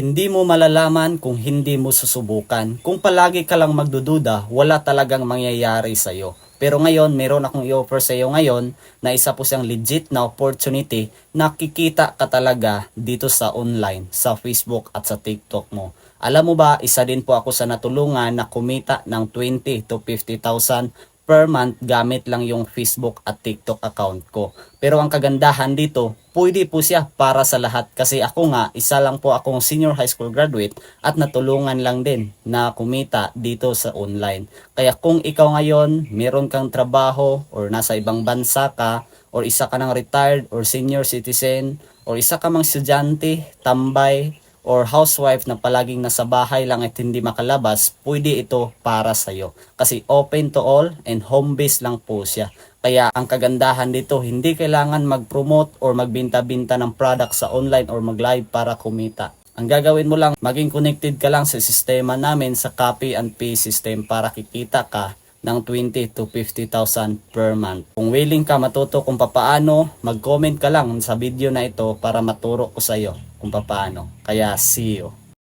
Hindi mo malalaman kung hindi mo susubukan. Kung palagi ka lang magdududa, wala talagang mangyayari sa'yo. Pero ngayon, meron akong i-offer sa iyo ngayon na isa po siyang legit na opportunity na kikita ka talaga dito sa online, sa Facebook at sa TikTok mo. Alam mo ba, isa din po ako sa natulungan na kumita ng 20 to 50,000 per month gamit lang yung Facebook at TikTok account ko. Pero ang kagandahan dito, pwede po siya para sa lahat kasi ako nga, isa lang po akong senior high school graduate at natulungan lang din na kumita dito sa online. Kaya kung ikaw ngayon, meron kang trabaho or nasa ibang bansa ka or isa ka ng retired or senior citizen or isa ka mang estudyante, tambay, or housewife na palaging nasa bahay lang at hindi makalabas, pwede ito para sa'yo. Kasi open to all and home-based lang po siya. Kaya ang kagandahan dito, hindi kailangan mag-promote or magbinta-binta ng product sa online or mag-live para kumita. Ang gagawin mo lang, maging connected ka lang sa sistema namin sa copy and paste system para kikita ka ng 20 to 50,000 per month. Kung willing ka matuto kung papaano, mag-comment ka lang sa video na ito para maturo ko sa iyo kung papaano. Kaya see you.